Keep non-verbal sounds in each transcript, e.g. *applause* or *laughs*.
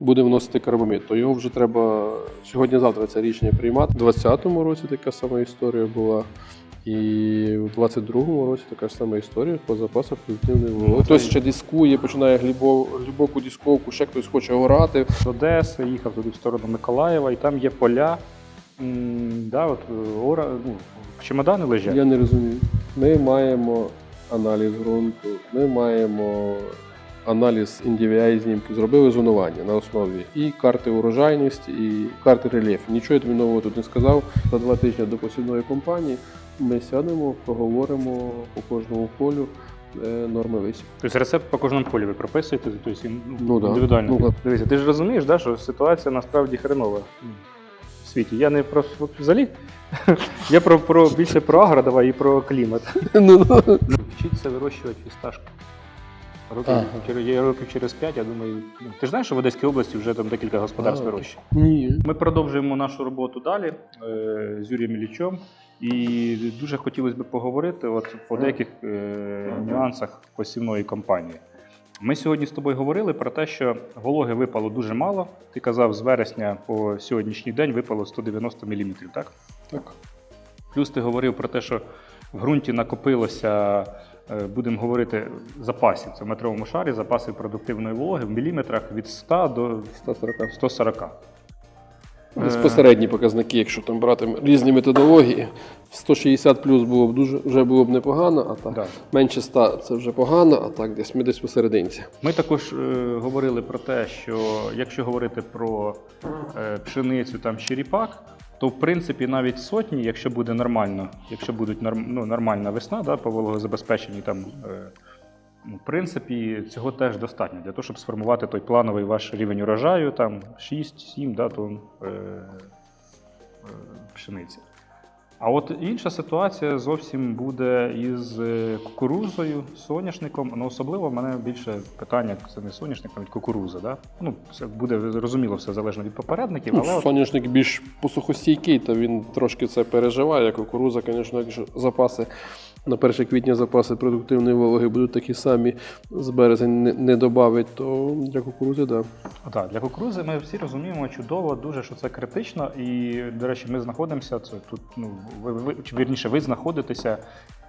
буде вносити карбамід, то його вже треба сьогодні-завтра це рішення приймати. У 2020 році така сама історія була. І у 22-му році така ж сама історія по запасах продуктивної вологи. Хтось ще дискує, починає глибо, глибоку дисковку, ще хтось хоче орати. з Одеси, їхав туди в сторону Миколаєва, і там є поля. м, Да, от, ора, ну, чемодани лежать. Я не розумію. Ми маємо аналіз ґрунту, ми маємо аналіз індивідуальної знімки. Зробили зонування на основі і карти урожайності, і карти рельєфу. Нічого я тобі нового тут не сказав. За два тижні до посівної кампанії ми сядемо, поговоримо по кожному полю е, норми висів. Тобто рецепт по кожному полі ви прописуєте, тобто ну, Ну, індивідуально. Ну, Дивіться, ти ж розумієш, да, що ситуація насправді хренова в світі. Я не про взагалі. *laughs* Я про, про більше про агро давай і про клімат. Ну, ну. Вчиться вирощувати фісташки. Років, Ага. через, я років через п'ять, я думаю. ну, Ти ж знаєш, що в Одеській області вже там декілька господарств А. вирощує. Ні. Ми продовжуємо нашу роботу далі е, з Юрієм Іллічом. І дуже хотілося б поговорити от, по деяких е, нюансах посівної кампанії. Ми сьогодні з тобою говорили про те, що вологи випало дуже мало. Ти казав, з вересня по сьогоднішній день випало 190 мм, так? Так. Плюс ти говорив про те, що в ґрунті накопилося, будемо говорити, запасів. Це в метровому шарі, запаси продуктивної вологи в міліметрах від 100 до 140. 140. Е. Безпосередні показники, якщо там брати різні методології, 160 плюс було б дуже вже було б непогано, а так Да. менше 100 це вже погано, а так десь ми десь посерединці. Ми також е, говорили про те, що якщо говорити про е, пшеницю там чи ріпак, то в принципі навіть сотні, якщо буде нормально, якщо будуть ну, нормальна весна, да, по вологозабезпеченні, там е, ну, в принципі цього теж достатньо для того, щоб сформувати той плановий ваш рівень урожаю, там 6-7 да, тонн е, е, пшениці. А от інша ситуація зовсім буде із е, кукурузою, соняшником. Ну, особливо в мене більше питання це не соняшник, а від кукурузи. Да? Ну, це буде зрозуміло все залежно від попередників, Ну, але от, соняшник більш посухостійкий, то він трошки це переживає. Кукуруза, звісно, якщо запаси на 1 квітня запаси продуктивної вологи будуть такі самі, з березень не, не додавить, то для кукурузи. Да. так, для кукурузи ми всі розуміємо чудово, дуже що це критично. І, до речі, ми знаходимося. Це тут, ну ви, вірніше, ви знаходитеся.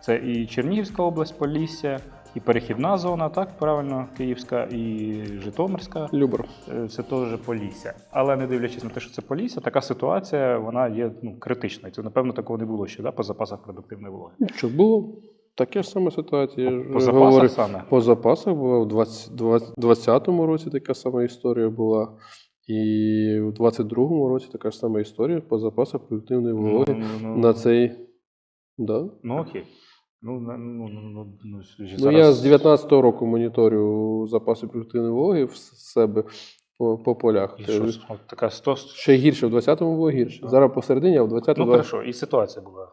Це і Чернігівська область, Полісся, і перехідна зона, так правильно, Київська, і Житомирська. Любер. Е, це теж Полісся. Але не дивлячись на те, що це Полісся, така ситуація вона є ну, критичною. Це, напевно, такого не було ще да, по запасах продуктивної вологи. Що було? Таке ж саме ситуація. я По запасах саме. По запасах була в 2020 році така сама історія була. І у 22-му році така ж сама історія по запасах продуктивної вологи Ну, ну, на цей. Да. ну окей. Ну, ну, ну, ну, ну, Ну, я з 19-го року моніторю запаси продуктивної вологи в себе по, по полях. І що, от така 100... Ще гірше, в 20-му було гірше. Зараз посередині, а в 20-му Ну, хорошо, і ситуація була.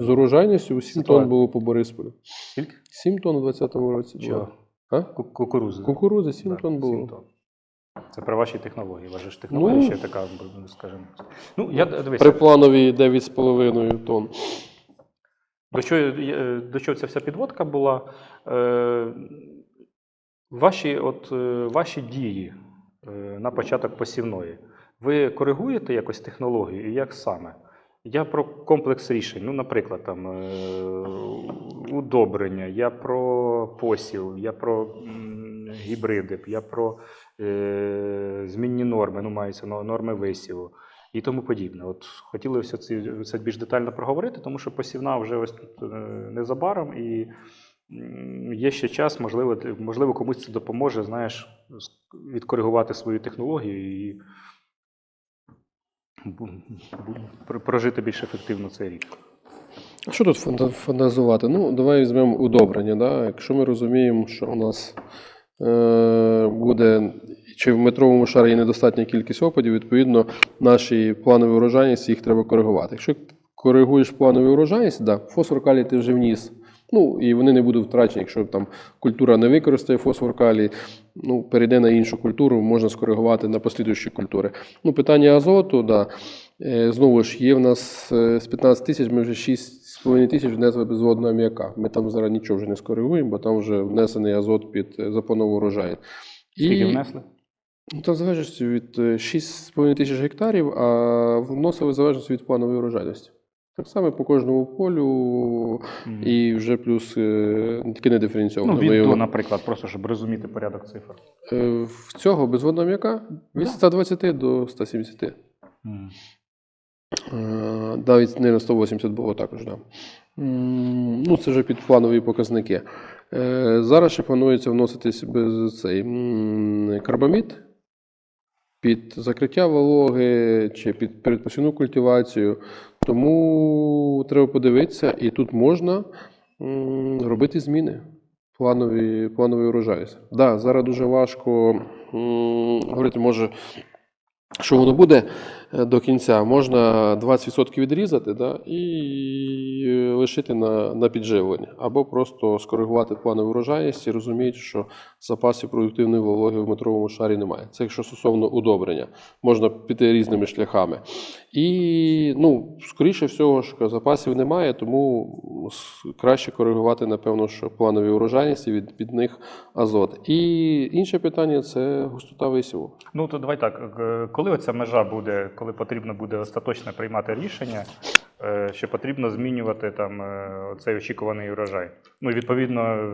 з урожайністю 7 Ситуація. тонн було по Борисполю. Скільки? 7 тонн у 20-му році було. Чого? А? Кукурузи. Кукурузи 7 Да, тонн було. тонн. Це при вашій технології. Ваша ж технологія Ну. ще така, скажімо. Ну, я дивися, При плановій 9,5 тонн. До чого, е, до чого ця вся підводка була? Е, ваші, от, е, ваші дії на початок посівної. Ви коригуєте якось технологію і як саме? Я про комплекс рішень. Ну, наприклад, там удобрення, я про посів, я про гібриди, я про змінні норми, ну, мається норми висіву і тому подібне. От хотілося це, це більш детально проговорити, тому що посівна вже ось тут е, незабаром, і є ще час, можливо, можливо, комусь це допоможе, знаєш, відкоригувати свою технологію і прожити більш ефективно цей рік. Що тут фантазувати? Ну, давай візьмемо удобрення. Да? Якщо ми розуміємо, що у нас е, буде чи в метровому шарі є недостатня кількість опадів, відповідно, наші планові урожайності їх треба коригувати. Якщо коригуєш планові урожайність, да, фосфор калій ти вже вніс. Ну, і вони не будуть втрачені, якщо там культура не використає фосфор калій, ну, перейде на іншу культуру, можна скоригувати на послідуючі культури. Ну, питання азоту, да. Е, Знову ж є в нас е, з 15 тисяч, ми вже 6,5 тисяч внесли безводного аміака. Ми там зараз нічого вже не скоригуємо, бо там вже внесений азот під е, запланову урожай. Скільки внесли? Ну, Там в залежності від е, 6,5 тисяч гектарів, а вносили залежності від планової урожайності. Так само по кожному полю і вже плюс тільки не диференційовано. Ну, від до, наприклад, просто щоб розуміти порядок цифр. В цього безводна м'яка від 120 до 170. Мгм. Е, Навіть не на 180 було також. Да. Ну, це вже під планові показники. Е, Зараз ще планується вноситись без цей карбамід під закриття вологи чи під передпосівну культивацію. Тому треба подивитися, і тут можна робити зміни. Планові, планові урожайності. Да, зараз дуже важко говорити, може, що воно буде до кінця. Можна 20% відрізати да, і лишити на, на підживлення. Або просто скоригувати планову урожайність і що запасів продуктивної вологи в метровому шарі немає. Це якщо стосовно удобрення. Можна піти різними шляхами. І, ну, скоріше всього, що запасів немає, тому краще коригувати, напевно, що планові урожайності від, від них азот. І інше питання це густота висіву. Ну, то давай так. е, Коли оця межа буде, коли потрібно буде остаточно приймати рішення, е, що потрібно змінювати там е, цей очікуваний урожай? Ну, відповідно,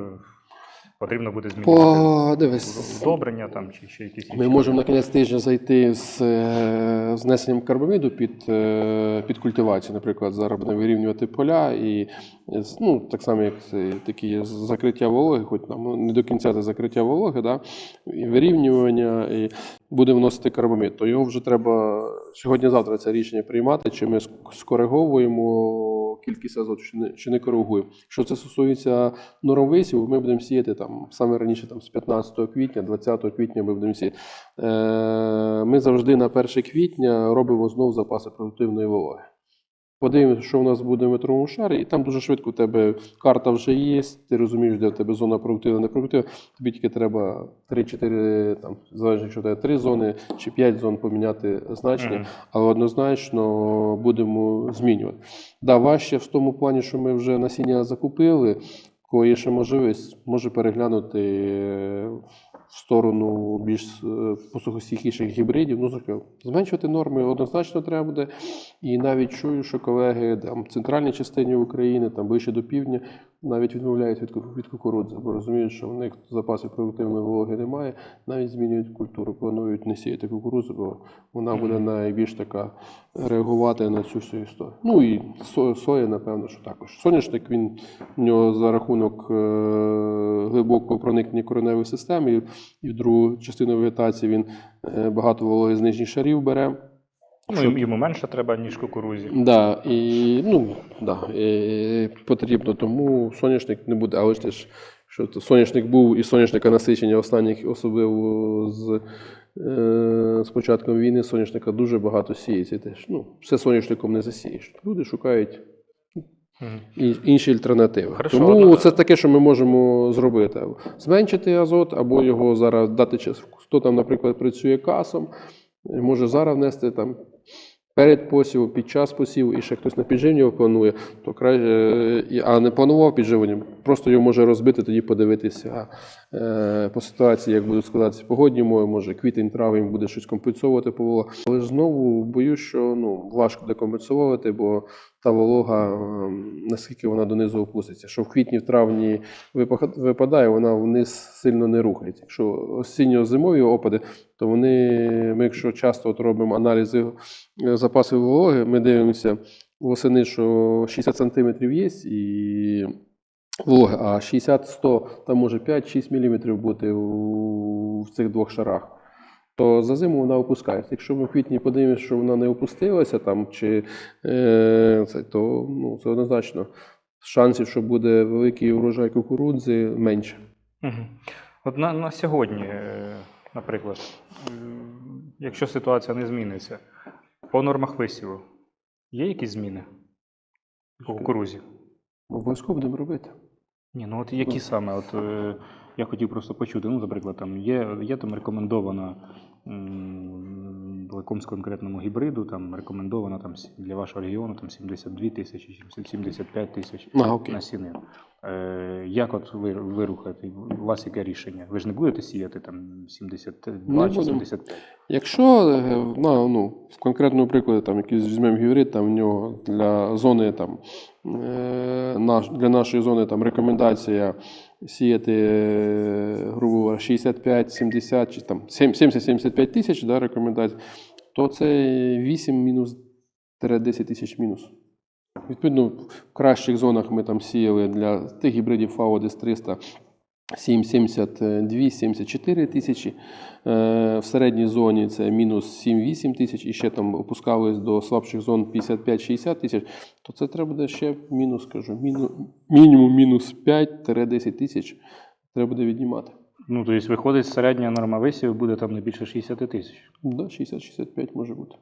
потрібно буде змінювати удобрення там чи ще якісь Ми можемо на кінець тижня зайти з е, знесенням карбаміду під, під культивацію. Наприклад, зараз будемо вирівнювати поля і ну, так само, як такі закриття вологи, хоч там ну, не до кінця це закриття вологи, да? і вирівнювання, і будемо вносити карбамід. То його вже треба сьогодні-завтра це рішення приймати, чи ми скориговуємо кількість азоту, чи не, чи не коригуємо. Що це стосується норовисів, ми будемо сіяти там саме раніше, там з 15 квітня, 20 квітня ми будемо сіяти. Е, Ми завжди на 1 квітня робимо знов запаси продуктивної вологи. Подивимося, що в нас буде в метровому шарі, і там дуже швидко у тебе карта вже є, ти розумієш, де в тебе зона продуктивна, не продуктивна. Тобі тільки треба 3-4, там, залежно, якщо в тебе 3 зони чи 5 зон поміняти значення, Мгм. але однозначно будемо змінювати. Да, важче в тому плані, що ми вже насіння закупили, коли є ще можливість, може переглянути в сторону більш е, посухостійкіших гібридів. Ну, зокрема, зменшувати норми однозначно треба буде. І навіть чую, що колеги там, в центральній частині України, там ближче до півдня, навіть відмовляють від, від кукурудзи, бо розуміють, що в них запасів продуктивної вологи немає, навіть змінюють культуру, планують не сіяти кукурудзу, бо вона буде найбільш така реагувати на цю всю історію. Ну і со- соя, напевно, що також. Соняшник він в нього за рахунок е, глибокого проникнення кореневої системи, і, і в другу частину вегетації він е, багато вологи з нижніх шарів бере. Ну, йому- йому менше треба, ніж кукурузі. Да, і ну, да, і потрібно, тому соняшник не буде. Але ж що соняшник був і соняшника насичення останніх, особливо з, е, з початком війни, соняшника дуже багато сіється. Теж. Ну, все соняшником не засієш. Люди шукають і- інші альтернативи. Хорошо, Тому ну, це таке, що ми можемо зробити. Зменшити азот, або його зараз дати час. Хто там, наприклад, працює касом, може зараз внести там перед посівом, під час посіву, і ще хтось на підживлення планує, то краще, е, а не планував підживлення, просто його може розбити, тоді подивитися е, по ситуації, як будуть складатися погодні умови, може квітень, травень буде щось компенсувати по вологі. Але знову боюсь, що ну, важко декомпенсувати, бо та волога, ем, наскільки вона донизу опуститься. Що в квітні, в травні випадає, вона вниз сильно не рухається. Якщо осінньо-зимові опади, то вони, ми, якщо часто от робимо аналізи е, запасів вологи, ми дивимося восени, що 60 см є і вологи, а 60-100, там може 5-6 мм бути в цих двох шарах. То за зиму вона опускається. Якщо ми в квітні подивимося, що вона не опустилася там, чи, е, це, то ну, це однозначно шансів, що буде великий урожай кукурудзи, менше. Мгм. От на, на сьогодні, е, наприклад, е, якщо ситуація не зміниться, по нормах висіву є якісь зміни по кукурузі? Обов'язково будемо робити. Ні, ну от які саме? От е, я хотів просто почути. Ну, наприклад, там є, є там рекомендована м, якомусь конкретному гібриду, там рекомендовано там, для вашого регіону там, 72 тисячі, чи 75 тисяч А, насінин. Е, як от ви, ви рухаєте? У вас яке рішення? Ви ж не будете сіяти там 72 Не чи 75? Якщо е, на, ну, в конкретному прикладі, там якийсь візьмемо гібрид, там в нього для зони там, е, наш, для нашої зони там рекомендація сіяти, е, грубо 65, 70 чи там 70-75 тисяч, да, рекомендацій, то це 8 мінус 10 тисяч мінус. Відповідно, в кращих зонах ми там сіяли для тих гібридів FAO десь 300 7,72-74 тисячі. Е, В середній зоні це мінус 7-8 тисяч, і ще там опускались до слабших зон 55-60 тисяч, то це треба буде ще мінус, кажу, мінімум мінус 5-10 тисяч треба буде віднімати. Ну, тобто, виходить, середня норма висіву буде там не більше 60 тисяч. Да, 60-65 може бути.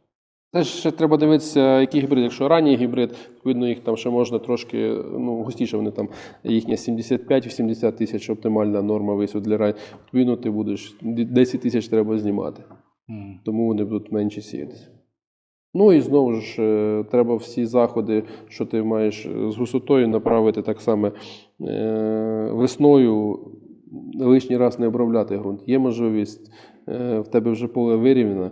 Теж ще треба дивитися, який гібрид. Якщо ранній гібрид, відповідно, їх там ще можна трошки ну, густіше, вони там їхня 75-80 тисяч оптимальна норма висів для ран. Відповідно, ти будеш 10 тисяч треба знімати. М. тому вони будуть менше сіятися. Ну і знову ж е, треба всі заходи, що ти маєш з гусотою, направити так само е, весною лишній раз не обробляти ґрунт. Є можливість, е, в тебе вже поле вирівняне,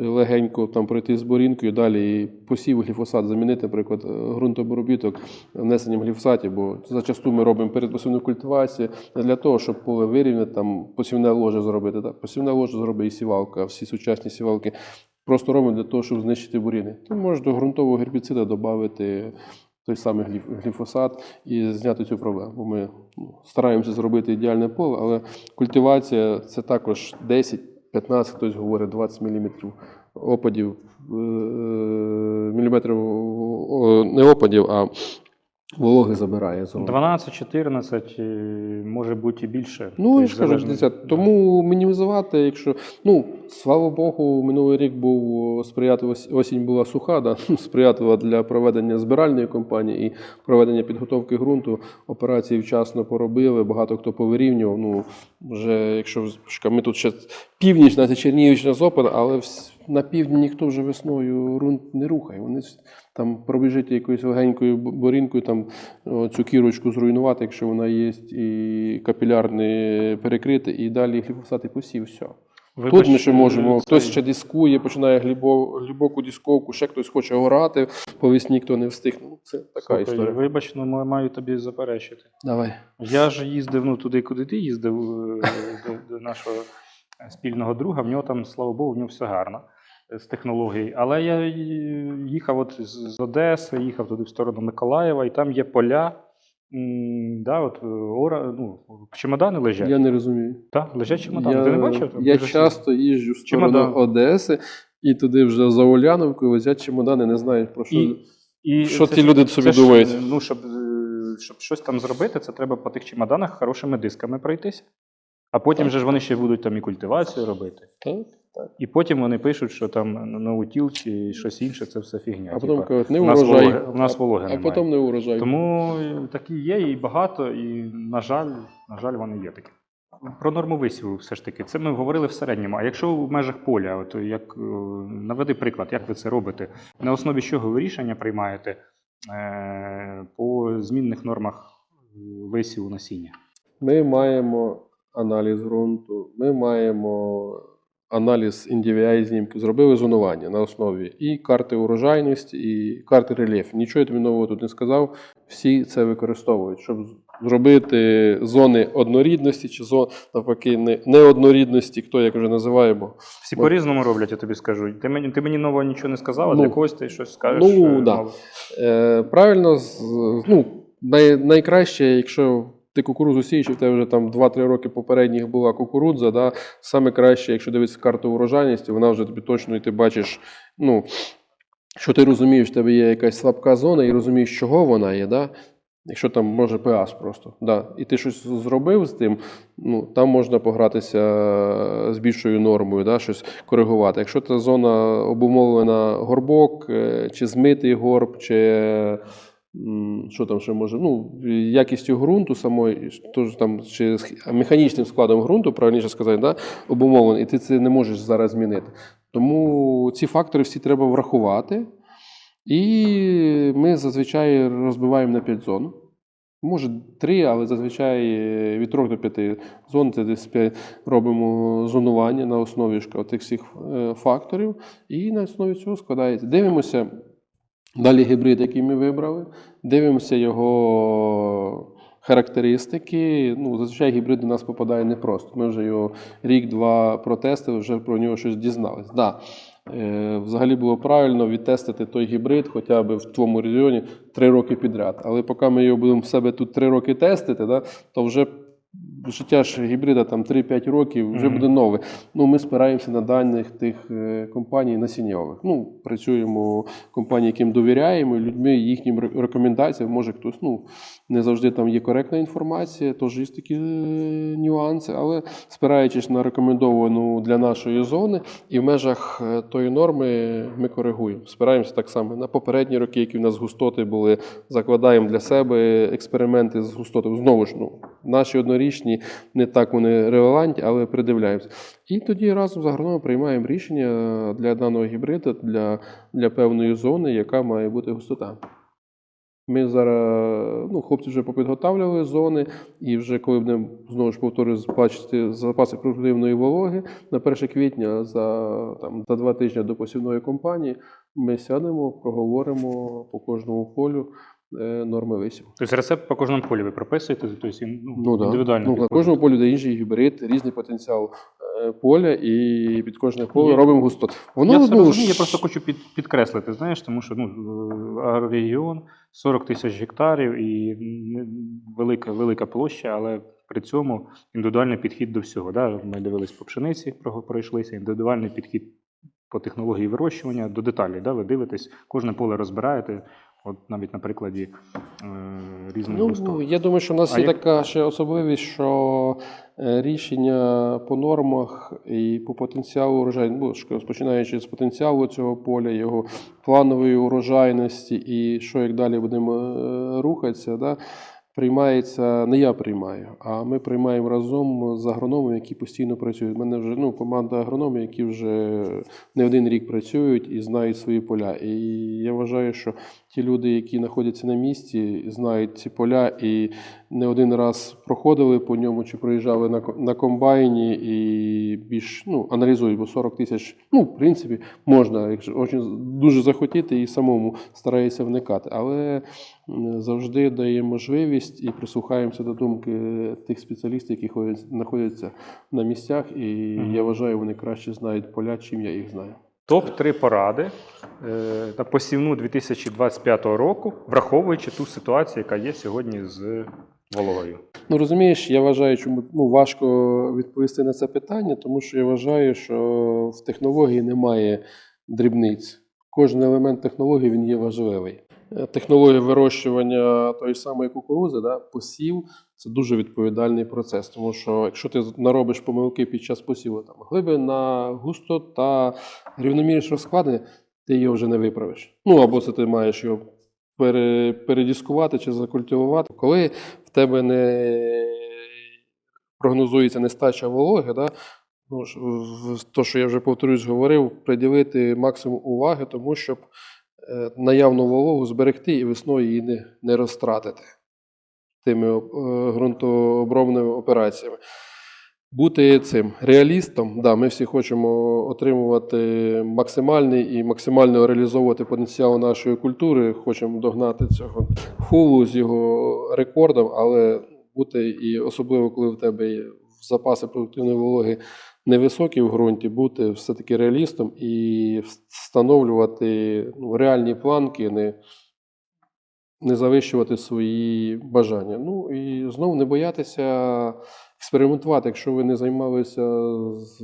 легенько там пройти з борінкою, далі і посів гліфосат замінити, наприклад, е, ґрунтоборобіток внесенням гліфосатів, бо зачасту ми робимо передпосівну культивацію для того, щоб поле вирівняти, там посівне ложе зробити. Так? Посівне ложе зробить і сівалка, всі сучасні сівалки просто робимо для того, щоб знищити буріни. Ти можеш до ґрунтового гербіцида додати той самий гліф- гліфосат і зняти цю проблему. Ми ну, стараємося зробити ідеальне поле, але культивація це також 10, 15, хтось говорить 20 мм опадів, е, міліметрів не опадів, а вологи забирає зону. 12-14 е, може бути і більше. Ну, Тобто, я ж кажу, дивіться, тому мінімізувати, якщо. Ну, слава Богу, минулий рік був сприятлива осінь була суха, да, *laughs* сприятлива для проведення збиральної кампанії і проведення підготовки ґрунту. Операції вчасно поробили, багато хто повирівнював. Ну, вже, якщо ми тут ще північ, це Чернігівщина Зопер, але на півдні ніхто вже весною ґрунт не рухає. Вони там пробіжить якоюсь легенькою борінкою, там цю кірочку зруйнувати, якщо вона є, і капілярний перекрити, і далі гліфосат і посів. Все. Вибач, Тут ми ще можемо. е, Хтось ще дискує, починає глибо, глибоку дисковку, ще хтось хоче орати, по весні хто не встиг. Ну, це така Слухай, історія. Вибач, ну ма- маю тобі заперечити. Давай. Я ж їздив ну, туди, куди ти їздив, е, до, до нашого е, спільного друга. В нього там, слава Богу, в нього все гарно е, з технологій. Але я їхав от з Одеси, їхав туди в сторону Миколаєва, і там є поля. Да, от, е, ора, ну, чемодани лежать. Я не розумію. Так, лежать чемодани. Я, Ти не бачив? Я часто їжджу в сторону Чемодан. Одеси і туди вже за Уляновкою везять чемодани, не знаю про що. І, і Що це ті ж- люди собі це ж, думають? е, ну, щоб, е, щоб щось там зробити, це треба по тих чемоданах хорошими дисками пройтися. А потім же ж вони ще будуть там і культивацію робити. Так? І потім вони пишуть, що там ноутіл чи щось інше, це все фігня. А потім Типа, кажуть, не у нас урожай. вологи- у нас вологи а немає. потім не урожай. Тому такі є і багато, і, на жаль, на жаль, вони є такі. Про норму висіву все ж таки. Це ми говорили в середньому. А якщо в межах поля, от як е, наведи приклад, як ви це робите, на основі чого ви рішення приймаєте е, по змінних нормах висіву насіння? Ми маємо аналіз ґрунту, ми маємо аналіз NDVI знімки, зробили зонування на основі і карти урожайності, і карти рельєф. Нічого я тобі нового тут не сказав. Всі це використовують, щоб зробити зони однорідності чи зон, навпаки, неоднорідності, хто як вже називає, бо Всі Бо- по-різному роблять, я тобі скажу. Ти мені, ти мені нового нічого не сказав, а Ну, для когось ти щось скажеш. ну, е, да. Е, правильно, з- ну, най, найкраще, якщо ти кукурудзу сієш, і в тебе вже там 2-3 роки попередніх була кукурудза, да, саме краще, якщо дивитися карту урожайності, вона вже тобі точно і ти бачиш, ну, що ти розумієш, в тебе є якась слабка зона і розумієш, чого вона є, да? якщо там може pH просто. Да. І ти щось зробив з тим, ну, там можна погратися з більшою нормою, да, щось коригувати. Якщо та зона обумовлена горбок, е, чи змитий горб, чи що там ще може, ну, якістю ґрунту самої, тож там, чи механічним складом ґрунту, правильніше сказати, да, обумовлений, і ти це не можеш зараз змінити. Тому ці фактори всі треба врахувати. І ми зазвичай розбиваємо на 5 зон. Може, 3, але зазвичай е, від 3 до 5 зон це десь 5 робимо зонування на основі тих всіх е, факторів. І на основі цього складається. Дивимося далі гібрид, який ми вибрали, дивимося його характеристики. Ну, зазвичай гібрид до нас попадає непросто. Ми вже його рік-два протестили, вже про нього щось дізнались. Да, е, взагалі було правильно відтестити той гібрид хоча б в твоєму регіоні три роки підряд. Але поки ми його будемо в себе тут три роки тестити, да, то вже життя ж гібрида там 3-5 років вже Мгм. буде нове. Ну, ми спираємося на даних тих е, компаній насіннєвих. Ну, працюємо компанії, яким довіряємо, людьми, їхнім рекомендаціям, може хтось, ну, не завжди там є коректна інформація, теж є такі е, нюанси, але спираючись на рекомендовану для нашої зони, і в межах е, тої норми ми коригуємо. Спираємося так само на попередні роки, які в нас густоти були, закладаємо для себе експерименти з густотою. Знову ж, ну, наші однорічні не так вони релевантні, але придивляємося. І тоді разом з агрономом приймаємо рішення для даного гібрида, для, для певної зони, яка має бути густота. Ми зараз, ну, хлопці вже попідготавлювали зони, і вже коли будемо знову ж повторюю, бачити запаси продуктивної вологи на 1 квітня за, там, за два тижні до посівної кампанії, ми сядемо, проговоримо по кожному полю норми висіву. Тобто рецепт по кожному полі ви прописуєте, тобто ну, Ну, да. індивідуально. ну, на кожному полі де інший гібрид, різний потенціал е, поля, і під кожне поле Є. робимо густот. Воно я це ну, розумію, я просто хочу під, підкреслити, знаєш, тому що ну, е, регіон 40 тисяч гектарів і велика, велика площа, але при цьому індивідуальний підхід до всього. Да? Ми дивились по пшениці, пройшлися, індивідуальний підхід по технології вирощування до деталей. Да? Ви дивитесь, кожне поле розбираєте, от навіть на прикладі е, різних Ну, густот. я думаю, що в нас А є як- така ще особливість, що е, рішення по нормах і по потенціалу урожаю, ну, ж кажу, починаючи з потенціалу цього поля, його планової урожайності і що як далі будемо е, рухатися, да, приймається, не я приймаю, а ми приймаємо разом з агрономами, які постійно працюють. У мене вже ну, команда агрономів, які вже не один рік працюють і знають свої поля. І я вважаю, що ті люди, які знаходяться на місці, знають ці поля і не один раз проходили по ньому чи проїжджали на, на комбайні і більш ну, аналізують, бо 40 тисяч, ну, в принципі, можна, якщо дуже захотіти і самому старається вникати. Але завжди дає можливість і прислухаємося до думки тих спеціалістів, які ходять, знаходяться на місцях, і Мгм. я вважаю, вони краще знають поля, чим я їх знаю. Топ-3 поради е, на посівну 2025 року, враховуючи ту ситуацію, яка є сьогодні з вологою. Ну розумієш, я вважаю, чому ну, важко відповісти на це питання, тому що я вважаю, що в технології немає дрібниць. Кожен елемент технології він є важливий. Технологія вирощування тої самої кукурузи, да, посів це дуже відповідальний процес, тому що якщо ти наробиш помилки під час посіву, там глибина, густота, рівномірність розкладення, ти його вже не виправиш. Ну або це ти маєш його пере, передіскувати чи закультивувати. Коли в тебе не прогнозується нестача вологи, да, ну, то, що я вже повторюсь, говорив, приділити максимум уваги, тому щоб наявну вологу зберегти і весною її не, не розтратити тими е, ґрунтообробними операціями. Бути цим реалістом, да, ми всі хочемо отримувати максимальний і максимально реалізовувати потенціал нашої культури. Хочемо догнати цього хулу з його рекордом, але бути і особливо, коли в тебе є запаси продуктивної вологи невисокі в ґрунті, бути все-таки реалістом і встановлювати ну, реальні планки, не, не завищувати свої бажання. Ну і знову не боятися експериментувати. Якщо ви не займалися з,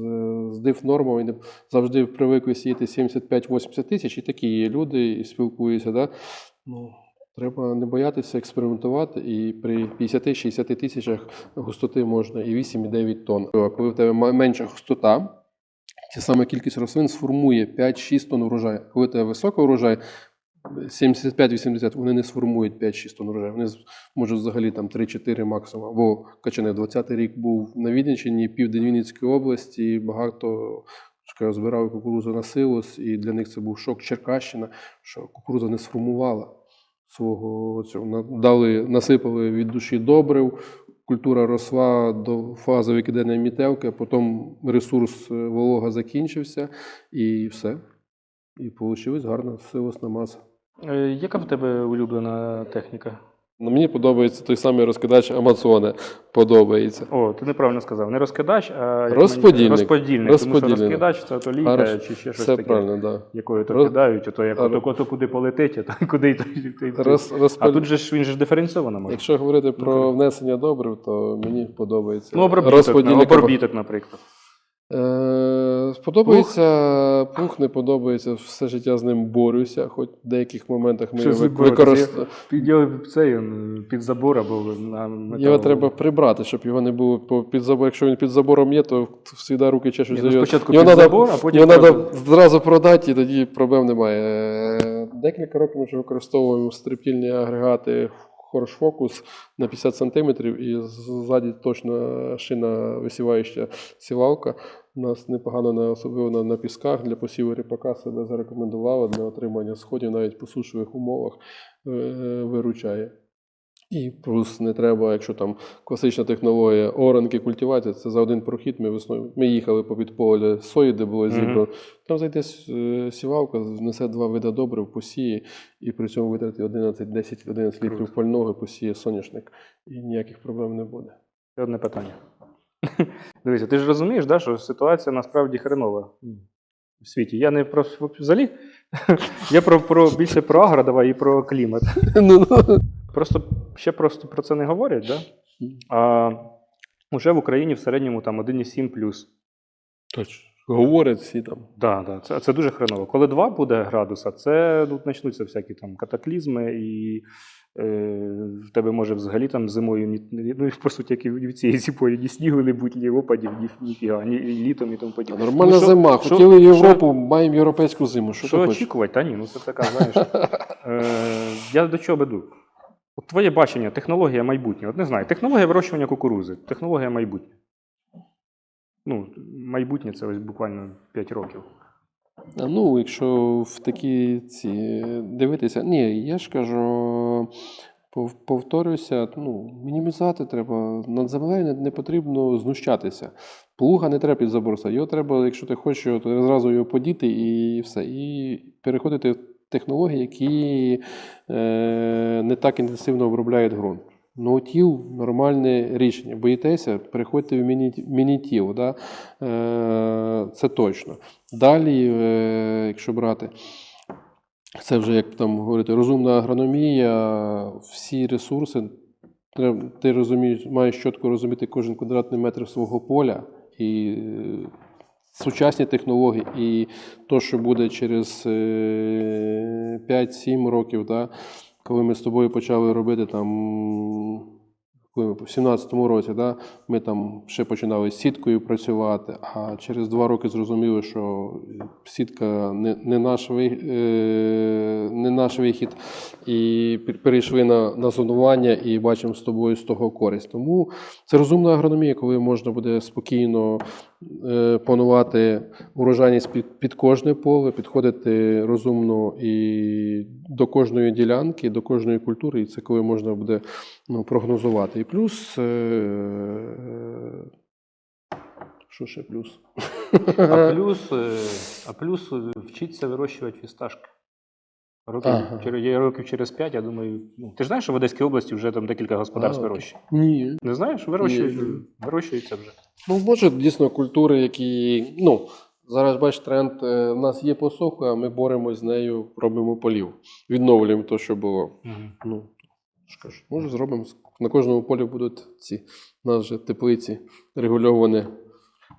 з див-нормами, не завжди привикли сіяти 75-80 тисяч, і такі є люди, і спілкуються. Да? Ну, треба не боятися експериментувати, і при 50-60 тисячах густоти можна і 8, і 9 тонн. А коли в тебе менша густота, ця сама кількість рослин сформує 5-6 тонн урожаю. Коли у тебе висока урожай, 75-80, вони не сформують 5-6 тонн урожаю. Вони можуть взагалі там 3-4 максимум. Або Качане 20-й рік був на Вінниччині, південь Вінницької області, багато Що я збирав кукурудзу на силос, і для них це був шок Черкащина, що кукурудза не сформувала свого цього. Дали, насипали від душі добрив, культура росла до фази викидання мітелки, потім ресурс е, волога закінчився, і все. І вийшла гарна силосна маса. Е, Яка в тебе улюблена техніка? Ну, мені подобається той самий розкидач Амазоне. Подобається. О, ти неправильно сказав. Не розкидач, а як Розподільник. розподільник. Тому що розкидач це то ліка Хорошо. чи ще щось Все таке, правильно. Да. якою то Роз- кидають, ото як Роз- ото куди полетить, а то *laughs* куди то. то й то. А тут же ж він же диференційовано може. Якщо говорити про внесення добрив, то мені подобається. Ну, обробіток, розподільник. обробіток, наприклад. Е, Подобається пух, не подобається. Все життя з ним борюся, хоч в деяких моментах ми Що його використовуємо. Під його цей під забор або на метал. Його треба прибрати, щоб його не було по- під забор. Якщо він під забором є, то завжди руки чешуть. Ні, за ну, його. спочатку під надо- забор, а потім Його треба треба- зразу продати, і тоді проблем немає. Е, Декілька років ми вже використовуємо стриптільні агрегати Horse фокус на 50 см і ззаді точно шина висіваюча сівалка. У нас непогано на особливо на, на пісках для посіву ріпака себе зарекомендувала для отримання сходів навіть по сушових умовах е, виручає. І плюс не треба, якщо там класична технологія оранки культивація, це за один прохід. Ми весною ми їхали по підполі сої, де було зібрано. Там зайде е, сівалка, внесе два види добрив, посіє, і при цьому витратить 11, 10, 11 літрів пального, посіє соняшник, і ніяких проблем не буде. Ще одне питання. *laughs* Дивися, ти ж розумієш, да, що ситуація насправді хренова в світі. Я не про взагалі, *laughs* я про, про більше про агро давай і про клімат. *laughs* Ну, ну. Просто ще просто про це не говорять, да? а вже в Україні в середньому там 1,7 плюс. Точно. Говорять всі там. Да, да, це, це дуже хреново. Коли 2 буде градуса, це ну, почнуться всякі там катаклізми, і е, в тебе може взагалі там зимою ні, ну, по суті, як і в цієї зимою ні снігу не будь, ні опадів, ні, ніфіга, ні літом і тому подібне. Нормальна Ну, що- зима. що- Хотіли що- Європу, маємо європейську зиму. Що, Що ти очікувати? Та ні, ну це така, знаєш. *laughs* Е, я до чого веду? От твоє бачення, технологія майбутнього. От не знаю, технологія вирощування кукурузи, технологія майбутнього. Ну, майбутнє це ось буквально 5 років. Ну, якщо в такі ці дивитися, ні, я ж кажу, пов- повторюся, ну, мінімізувати треба. Над землею не, потрібно знущатися. Плуга не треба під забор ставити. Його треба, якщо ти хочеш, то зразу його подіти і все. І переходити в технології, які е, не так інтенсивно обробляють ґрунт. Ноутіл нормальне рішення. Боїтеся, переходьте в міні- мінітіл. Да? Е, це точно. Далі, е, якщо брати, це вже як там говорити, розумна агрономія, всі ресурси. Ти розумієш, маєш чітко розуміти кожен квадратний метр свого поля і сучасні технології, і то, що буде через е, 5-7 років, да, коли ми з тобою почали робити там. Коли ми В 17-му році да, ми там ще починали з сіткою працювати, а через два роки зрозуміли, що сітка не, не, наш, ви- е, не наш вихід, і перейшли на, на зонування і бачимо з тобою з того користь. Тому це розумна агрономія, коли можна буде спокійно е, планувати урожайність під, під кожне поле, підходити розумно і до кожної ділянки, до кожної культури, і це коли можна буде ну, прогнозувати. І плюс. Е, що ще плюс? А *laughs* плюс, е, а плюс е, вчиться вирощувати фісташки. Років, Ага. років через 5, я думаю. Ну, ти ж знаєш, що в Одеській області вже там декілька господарств вирощує? Ні. Не знаєш? Вирощують, вирощується вже. Ну, може, дійсно культури, які. Ну, зараз бач, тренд. е, У нас є посуха, а ми боремось з нею, робимо полів. Відновлюємо те, що було. Ну, що кажу, може, зробимо. На кожному полі будуть ці у нас же теплиці регульовані.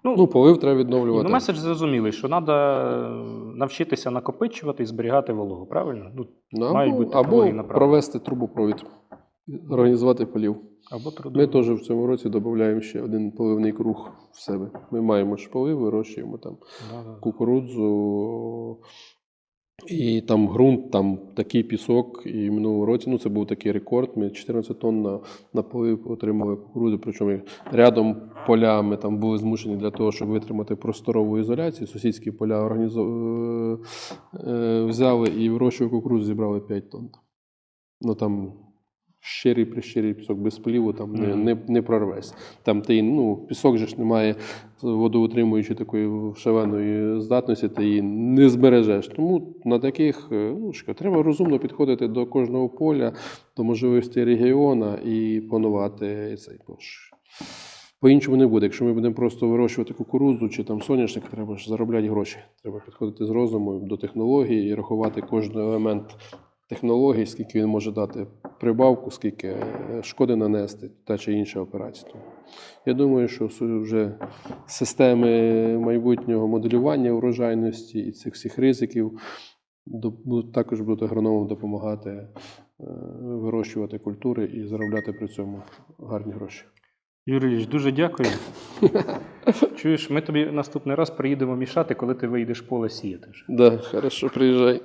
Ну, Ну, полив треба відновлювати. ну, меседж зрозумілий, що треба навчитися накопичувати і зберігати вологу, правильно? Ну, Ну, мають або бути або провести трубопровід, організувати полів. або. Ми теж в цьому році додаємо ще один поливний круг в себе. Ми маємо ж полив, вирощуємо там Да, да. кукурудзу, І там ґрунт, там такий пісок. І минулого році ну, це був такий рекорд. Ми 14 тонн на, на полив отримали кукурузи. Причому рядом поля ми там були змушені для того, щоб витримати просторову ізоляцію. Сусідські поля організо... е, е, взяли і вирощували кукурудзу, зібрали 5 тонн. Ну там щирий прищирий пісок без пліву, там не, не, не прорвесь. Там ти, ну, пісок же ж немає водоутримуючої такої шаленої здатності, ти її не збережеш. Тому на таких е, ну, що, треба розумно підходити до кожного поля, до можливості регіону і планувати цей пош. По-іншому не буде. Якщо ми будемо просто вирощувати кукурудзу чи там соняшник, треба ж заробляти гроші. Треба підходити з розумом до технології і рахувати кожен елемент технологій, скільки він може дати прибавку, скільки е, шкоди нанести та чи інша операція. Я думаю, що вже системи майбутнього моделювання урожайності і цих всіх ризиків також будуть агрономам допомагати е, вирощувати культури і заробляти при цьому гарні гроші. Юрійович, дуже дякую. *laughs* Чуєш, ми тобі наступний раз приїдемо мішати, коли ти вийдеш поле сіяти. вже. Да, хорошо, приїжджай.